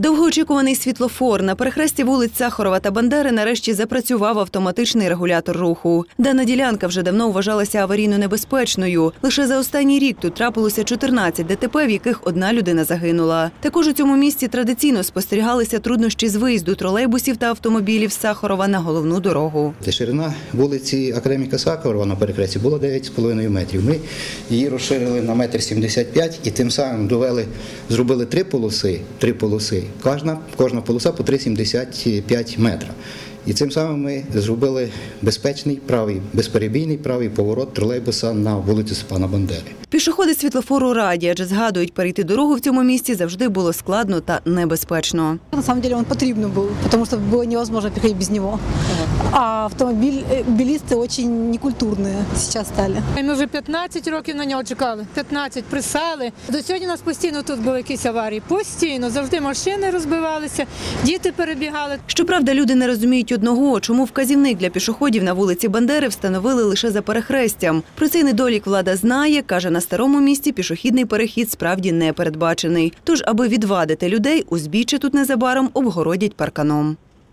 Довгоочікуваний світлофор на перехресті вулиць Сахарова та Бандери нарешті запрацював автоматичний регулятор руху. Дана ділянка вже давно вважалася аварійно небезпечною. Лише за останній рік тут трапилося 14 ДТП, в яких одна людина загинула. Також у цьому місці традиційно спостерігалися труднощі з виїзду тролейбусів та автомобілів з Сахарова на головну дорогу. Ширина вулиці Академіка Сакарова на перехресті була 9,5 метрів. Ми її розширили на метр 75 і тим самим довели, зробили три полоси, три полоси. Кожна, кожна полоса по 3,75 метра. І цим самим ми зробили безпечний правий, безперебійний правий поворот тролейбуса на вулицю Степана Бандери. Пішоходи світлофору раді, адже згадують, перейти дорогу в цьому місці завжди було складно та небезпечно. На самом деле он потребный был, потому что было невозможно переходить без него. А автомобиль, э, билисты очень некультурные сейчас стали. Ми вже 15 років на нього чекали. 15 присали. До сьогодні у нас постійно тут були якісь аварії. Постійно завжди машини розбивалися, діти перебігали. Щоправда, люди не розуміють одного, чому вказівник для пішоходів на вулиці Бандери встановили лише за перехрестям. Про цей недолік влада знає, каже, на старому місті пішохідний перехід справді не передбачений. Тож, аби відвадити людей, узбіччя тут незабаром обгородять парканом.